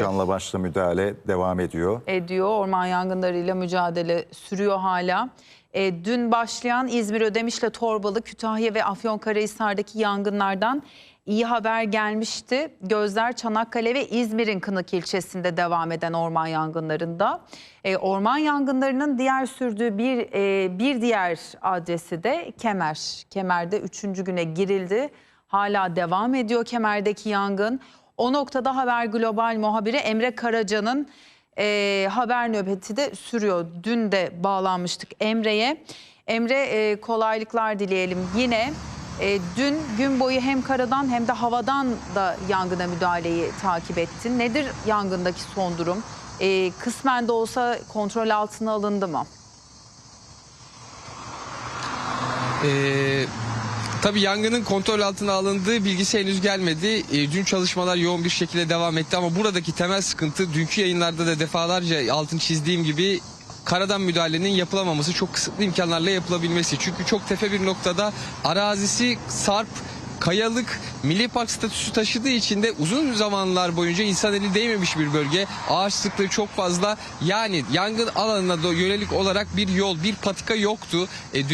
Canla başla müdahale devam ediyor. ediyor. Orman yangınlarıyla mücadele sürüyor hala. E, dün başlayan İzmir, Ödemiş'le Torbalı, Kütahya ve Afyonkarahisar'daki yangınlardan iyi haber gelmişti. Gözler Çanakkale ve İzmir'in Kınık ilçesinde devam eden orman yangınlarında. E, orman yangınlarının diğer sürdüğü bir e, bir diğer adresi de Kemer. Kemer'de üçüncü güne girildi. Hala devam ediyor Kemer'deki yangın. O noktada Haber Global muhabiri Emre Karaca'nın e, haber nöbeti de sürüyor. Dün de bağlanmıştık Emre'ye. Emre e, kolaylıklar dileyelim. Yine e, dün gün boyu hem karadan hem de havadan da yangına müdahaleyi takip ettin. Nedir yangındaki son durum? E, kısmen de olsa kontrol altına alındı mı? Ee, tabii yangının kontrol altına alındığı bilgisi henüz gelmedi. Ee, dün çalışmalar yoğun bir şekilde devam etti ama buradaki temel sıkıntı dünkü yayınlarda da defalarca altını çizdiğim gibi karadan müdahalenin yapılamaması çok kısıtlı imkanlarla yapılabilmesi. Çünkü çok tepe bir noktada arazisi sarp kayalık milli park statüsü taşıdığı için de uzun zamanlar boyunca insan eli değmemiş bir bölge. Ağaçlıkları çok fazla. Yani yangın alanına da yönelik olarak bir yol, bir patika yoktu e, e,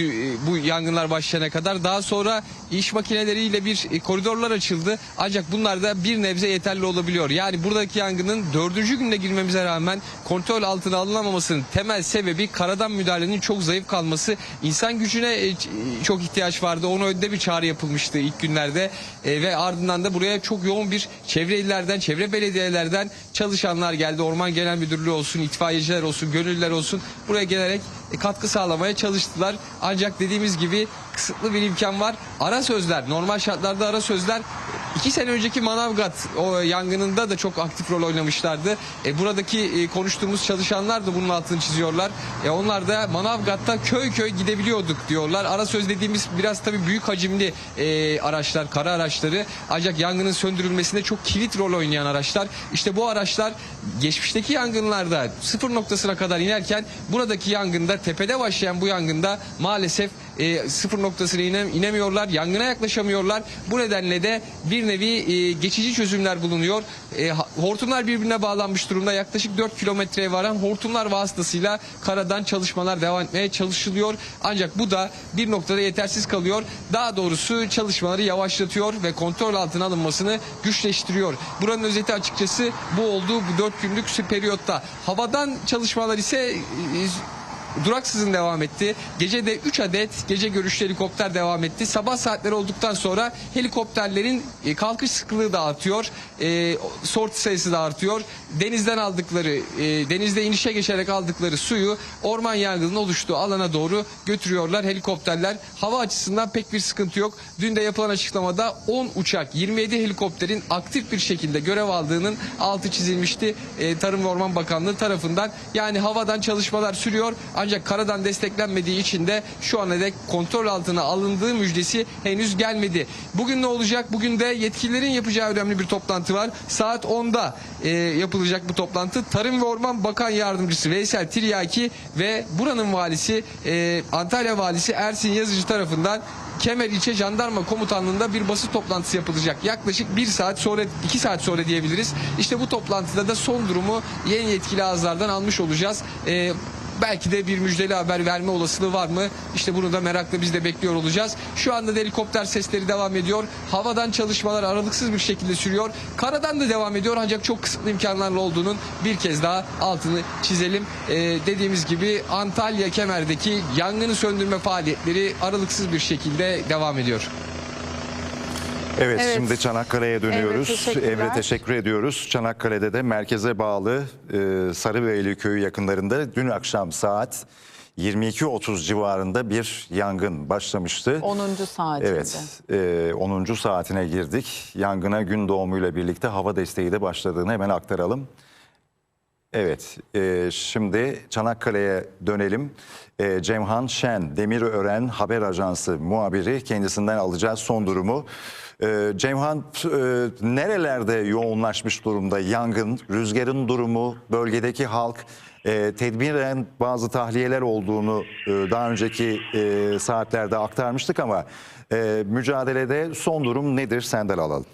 bu yangınlar başlayana kadar. Daha sonra iş makineleriyle bir e, koridorlar açıldı. Ancak bunlar da bir nebze yeterli olabiliyor. Yani buradaki yangının dördüncü günde girmemize rağmen kontrol altına alınamamasının temel sebebi karadan müdahalenin çok zayıf kalması. İnsan gücüne e, çok ihtiyaç vardı. Ona önde bir çağrı yapılmıştı ilk günlerde. E, ve ardından da buraya çok yoğun bir çevre illerden, çevre belediyelerden çalışanlar geldi. Orman Genel Müdürlüğü olsun, itfaiyeciler olsun, gönüllüler olsun buraya gelerek e, katkı sağlamaya çalıştılar. Ancak dediğimiz gibi kısıtlı bir imkan var. Ara sözler, normal şartlarda ara sözler iki sene önceki Manavgat o yangınında da çok aktif rol oynamışlardı. E, buradaki e, konuştuğumuz çalışanlar da bunun altını çiziyorlar. E, onlar da Manavgat'ta köy köy gidebiliyorduk diyorlar. Ara söz dediğimiz biraz tabii büyük hacimli e, araçlar, kara araçları. Ancak yangının söndürülmesinde çok kilit rol oynayan araçlar. İşte bu araçlar geçmişteki yangınlarda sıfır noktasına kadar inerken buradaki yangında tepede başlayan bu yangında maalesef e, sıfır noktasına inem, inemiyorlar, yangına yaklaşamıyorlar. Bu nedenle de bir nevi e, geçici çözümler bulunuyor. E, hortumlar birbirine bağlanmış durumda. Yaklaşık 4 kilometreye varan hortumlar vasıtasıyla karadan çalışmalar devam etmeye çalışılıyor. Ancak bu da bir noktada yetersiz kalıyor. Daha doğrusu çalışmaları yavaşlatıyor ve kontrol altına alınmasını güçleştiriyor. Buranın özeti açıkçası bu oldu bu 4 günlük periyotta. Havadan çalışmalar ise e, duraksızın devam etti. Gece de 3 adet gece görüşlü helikopter devam etti. Sabah saatleri olduktan sonra helikopterlerin e, kalkış sıklığı da artıyor. E, sorti sayısı da artıyor. Denizden aldıkları, e, denizde inişe geçerek aldıkları suyu orman yangının oluştuğu alana doğru götürüyorlar helikopterler. Hava açısından pek bir sıkıntı yok. Dün de yapılan açıklamada 10 uçak, 27 helikopterin aktif bir şekilde görev aldığının altı çizilmişti. E, Tarım ve Orman Bakanlığı tarafından. Yani havadan çalışmalar sürüyor. Ancak karadan desteklenmediği için de şu ana dek kontrol altına alındığı müjdesi henüz gelmedi. Bugün ne olacak? Bugün de yetkililerin yapacağı önemli bir toplantı var. Saat 10'da e, yapılacak bu toplantı. Tarım ve Orman Bakan Yardımcısı Veysel Tiryaki ve buranın valisi e, Antalya valisi Ersin Yazıcı tarafından Kemer İlçe Jandarma Komutanlığı'nda bir basın toplantısı yapılacak. Yaklaşık bir saat sonra, iki saat sonra diyebiliriz. İşte bu toplantıda da son durumu yeni yetkili ağızlardan almış olacağız. Ee, belki de bir müjdeli haber verme olasılığı var mı? İşte bunu da merakla biz de bekliyor olacağız. Şu anda da helikopter sesleri devam ediyor. Havadan çalışmalar aralıksız bir şekilde sürüyor. Karadan da devam ediyor ancak çok kısıtlı imkanlarla olduğunun bir kez daha altını çizelim. Ee, dediğimiz gibi Antalya Kemer'deki yangını söndürme faaliyetleri aralıksız bir şekilde devam ediyor. Evet, Evet. şimdi Çanakkale'ye dönüyoruz. teşekkürler. Emre teşekkür ediyoruz. Çanakkale'de de merkeze bağlı e, Sarıbeyli köyü yakınlarında dün akşam saat 22.30 civarında bir yangın başlamıştı. 10. saatinde. Evet, e, 10. saatine girdik. Yangına gün doğumuyla birlikte hava desteği de başladığını hemen aktaralım. Evet, e, şimdi Çanakkale'ye dönelim. E, Cemhan Şen, Demirören Haber Ajansı muhabiri kendisinden alacağız son durumu. E, Cemhan, e, nerelerde yoğunlaşmış durumda yangın, rüzgarın durumu, bölgedeki halk, e, tedbiren bazı tahliyeler olduğunu e, daha önceki e, saatlerde aktarmıştık ama e, mücadelede son durum nedir senden alalım.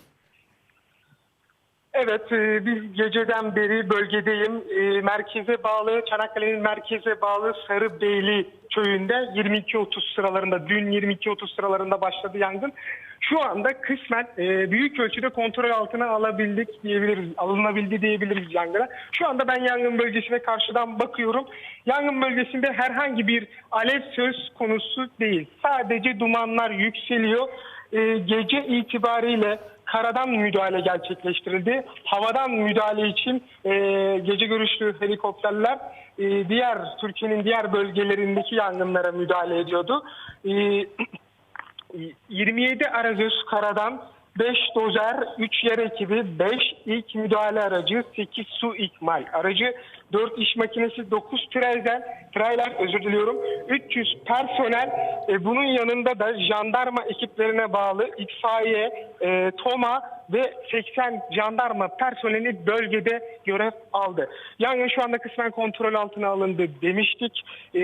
Evet, e, biz geceden beri bölgedeyim. E, Merkeze bağlı, Çanakkale'nin merkeze bağlı Sarıbeyli köyünde 22.30 sıralarında, dün 22.30 sıralarında başladı yangın. Şu anda kısmen e, büyük ölçüde kontrol altına alabildik diyebiliriz, alınabildi diyebiliriz yangına. Şu anda ben yangın bölgesine karşıdan bakıyorum. Yangın bölgesinde herhangi bir alev söz konusu değil. Sadece dumanlar yükseliyor. Gece itibariyle karadan müdahale gerçekleştirildi. Havadan müdahale için e, gece görüşlü helikopterler e, diğer Türkiye'nin diğer bölgelerindeki yangınlara müdahale ediyordu. E, 27 arazöz karadan 5 dozer, 3 yer ekibi, 5 ilk müdahale aracı, 8 su ikmal aracı, 4 iş makinesi, 9 trailer, trailer özür diliyorum, 300 personel, e, bunun yanında da jandarma ekiplerine bağlı itfaiye, e, TOMA ve 80 jandarma personeli bölgede görev aldı. Yangın şu anda kısmen kontrol altına alındı demiştik. E,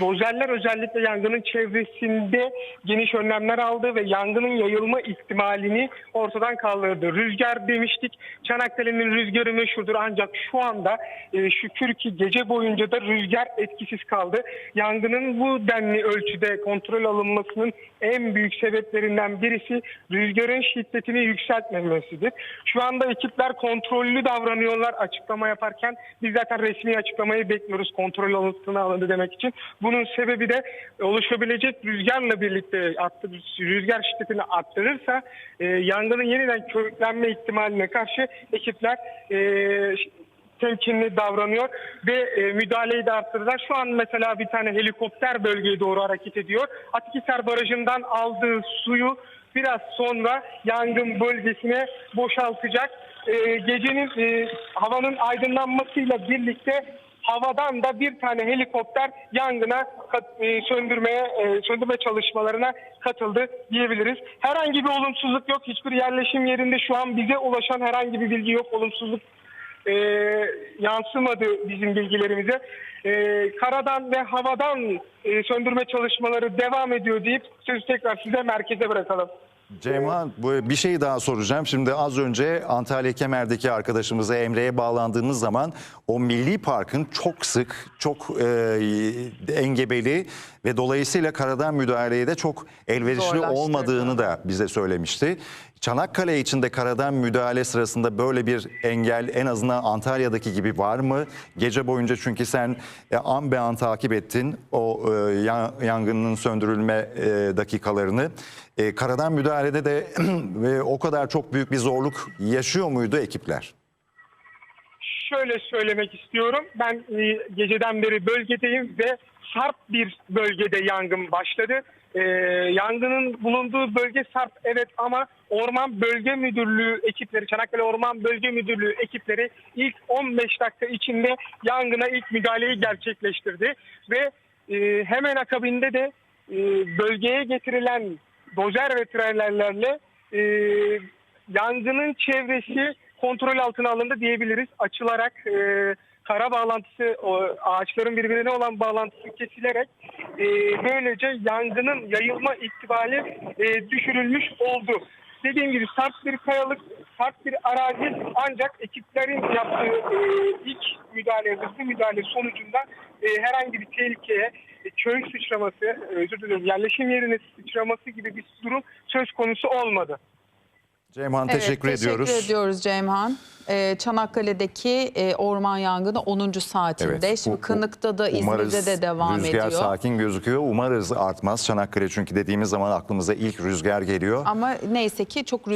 dozerler özellikle yangının çevresinde geniş önlemler aldı ve yangının yayılma ihtimalini ortadan kaldırdı. Rüzgar demiştik. Çanakkale'nin rüzgarı meşhurdur ancak şu anda e, şükür ki gece boyunca da rüzgar etkisiz kaldı. Yangının bu denli ölçüde kontrol alınmasının en büyük sebeplerinden birisi rüzgarın şiddetini yükseltmemesidir. Şu anda ekipler kontrollü davranıyorlar açıklama yaparken. Biz zaten resmi açıklamayı bekliyoruz kontrol altına alındı demek için. Bunun sebebi de oluşabilecek rüzgarla birlikte attı, rüzgar şiddetini arttırırsa e, yangının yeniden körüklenme ihtimaline karşı ekipler e, temkinli davranıyor ve e, müdahaleyi de arttırdılar. Şu an mesela bir tane helikopter bölgeye doğru hareket ediyor. Atikhisar Barajı'ndan aldığı suyu biraz sonra yangın bölgesine boşaltacak. E, gecenin e, havanın aydınlanmasıyla birlikte havadan da bir tane helikopter yangına e, söndürmeye e, söndürme çalışmalarına katıldı diyebiliriz. Herhangi bir olumsuzluk yok. Hiçbir yerleşim yerinde şu an bize ulaşan herhangi bir bilgi yok. Olumsuzluk e, yansımadı bizim bilgilerimize. E, karadan ve havadan e, söndürme çalışmaları devam ediyor deyip sözü tekrar size merkeze bırakalım. Ceyhan bu bir şey daha soracağım. Şimdi az önce Antalya Kemer'deki arkadaşımıza Emre'ye bağlandığımız zaman o milli parkın çok sık, çok e, engebeli ve dolayısıyla karadan müdahaleye de çok elverişli olmadığını da bize söylemişti. Çanakkale için de karadan müdahale sırasında böyle bir engel en azından Antalya'daki gibi var mı? Gece boyunca çünkü sen e, an be an takip ettin o e, ya- yangının söndürülme e, dakikalarını. E, karadan müdahalede de ve o kadar çok büyük bir zorluk yaşıyor muydu ekipler? şöyle söylemek istiyorum. Ben e, geceden beri bölgedeyim ve sarp bir bölgede yangın başladı. E, yangının bulunduğu bölge sarp evet ama Orman Bölge Müdürlüğü ekipleri, Çanakkale Orman Bölge Müdürlüğü ekipleri ilk 15 dakika içinde yangına ilk müdahaleyi gerçekleştirdi. Ve e, hemen akabinde de e, bölgeye getirilen dozer ve trailerlerle e, yangının çevresi kontrol altına alındı diyebiliriz. Açılarak e, kara bağlantısı, o, ağaçların birbirine olan bağlantısı kesilerek e, böylece yangının yayılma ihtimali e, düşürülmüş oldu. Dediğim gibi sert bir kayalık, sert bir arazi ancak ekiplerin yaptığı e, ilk müdahale, hızlı müdahale sonucunda e, herhangi bir tehlikeye, e, köy sıçraması, e, özür dilerim yerleşim yerine sıçraması gibi bir durum söz konusu olmadı. Ceyhan Evet, teşekkür, ediyoruz. Teşekkür ediyoruz Cemhan. Ee, Çanakkale'deki e, orman yangını 10. saatinde. Şimdi bu- Kınık'ta da umarız İzmir'de de devam rüzgar ediyor. sakin gözüküyor. Umarız artmaz Çanakkale çünkü dediğimiz zaman aklımıza ilk rüzgar geliyor. Ama neyse ki çok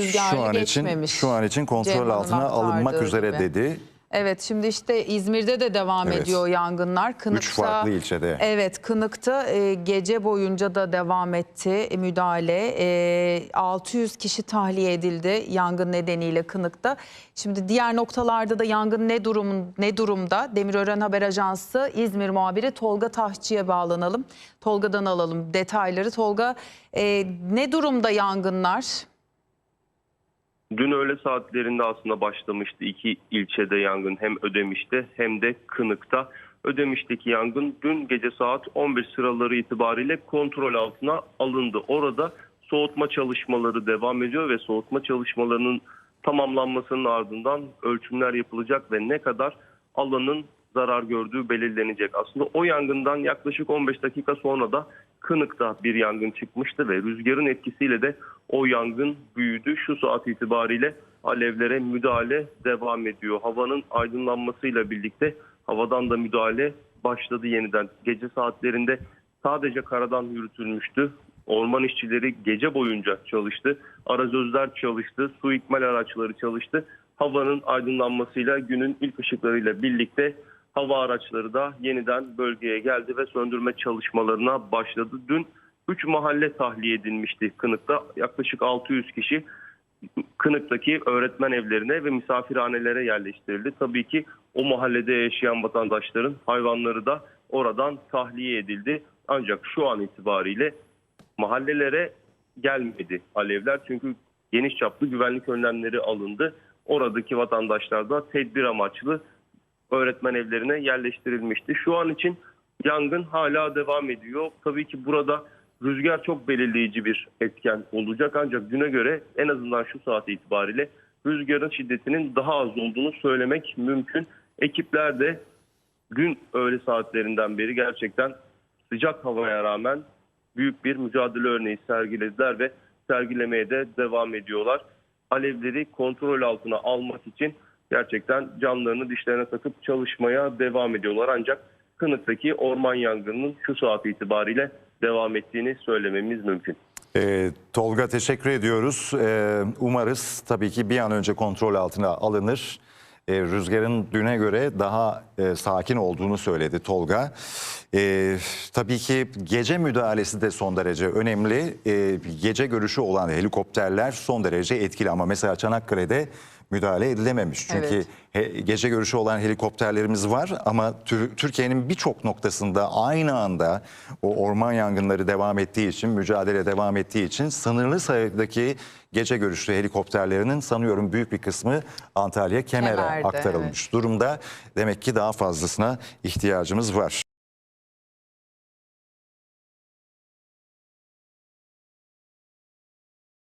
an geçmemiş. için şu an için kontrol Cemhan'ın altına alınmak üzere gibi. dedi. Evet şimdi işte İzmir'de de devam Evet. ediyor yangınlar. Kınık'ta, farklı ilçede. Evet Kınık'ta e, gece boyunca da devam etti e, müdahale. E, 600 kişi tahliye edildi yangın nedeniyle Kınık'ta. Şimdi diğer noktalarda da yangın ne durum ne durumda? Demirören Haber Ajansı İzmir muhabiri Tolga Taşçı'ya bağlanalım. Tolga'dan alalım detayları. Tolga e, ne durumda yangınlar? Dün öğle saatlerinde aslında başlamıştı iki ilçede yangın hem Ödemiş'te hem de Kınık'ta. Ödemiş'teki yangın dün gece saat 11 sıraları itibariyle kontrol altına alındı. Orada soğutma çalışmaları devam ediyor ve soğutma çalışmalarının tamamlanmasının ardından ölçümler yapılacak ve ne kadar alanın zarar gördüğü belirlenecek. Aslında o yangından yaklaşık 15 dakika sonra da Kınık'ta bir yangın çıkmıştı ve rüzgarın etkisiyle de o yangın büyüdü. Şu saat itibariyle alevlere müdahale devam ediyor. Havanın aydınlanmasıyla birlikte havadan da müdahale başladı yeniden. Gece saatlerinde sadece karadan yürütülmüştü. Orman işçileri gece boyunca çalıştı. Arazözler çalıştı. Su ikmal araçları çalıştı. Havanın aydınlanmasıyla günün ilk ışıklarıyla birlikte hava araçları da yeniden bölgeye geldi ve söndürme çalışmalarına başladı. Dün 3 mahalle tahliye edilmişti Kınık'ta. Yaklaşık 600 kişi Kınık'taki öğretmen evlerine ve misafirhanelere yerleştirildi. Tabii ki o mahallede yaşayan vatandaşların hayvanları da oradan tahliye edildi. Ancak şu an itibariyle mahallelere gelmedi alevler çünkü geniş çaplı güvenlik önlemleri alındı. Oradaki vatandaşlar da tedbir amaçlı öğretmen evlerine yerleştirilmişti. Şu an için yangın hala devam ediyor. Tabii ki burada rüzgar çok belirleyici bir etken olacak ancak düne göre en azından şu saat itibariyle rüzgarın şiddetinin daha az olduğunu söylemek mümkün. Ekipler de dün öğle saatlerinden beri gerçekten sıcak havaya rağmen büyük bir mücadele örneği sergilediler ve sergilemeye de devam ediyorlar. Alevleri kontrol altına almak için gerçekten canlarını dişlerine takıp çalışmaya devam ediyorlar. Ancak Kınık'taki orman yangınının şu saat itibariyle devam ettiğini söylememiz mümkün. Ee, Tolga teşekkür ediyoruz. Ee, umarız tabii ki bir an önce kontrol altına alınır. Ee, rüzgarın düne göre daha e, sakin olduğunu söyledi Tolga. Ee, tabii ki gece müdahalesi de son derece önemli. Ee, gece görüşü olan helikopterler son derece etkili ama mesela Çanakkale'de müdahale edilememiş. Çünkü Evet. gece görüşü olan helikopterlerimiz var ama Tür- Türkiye'nin birçok noktasında aynı anda o orman yangınları devam ettiği için, mücadele devam ettiği için sınırlı sayıdaki gece görüşlü helikopterlerinin sanıyorum büyük bir kısmı Antalya Kemer'e Kemer'de, aktarılmış durumda. Demek ki daha fazlasına ihtiyacımız var.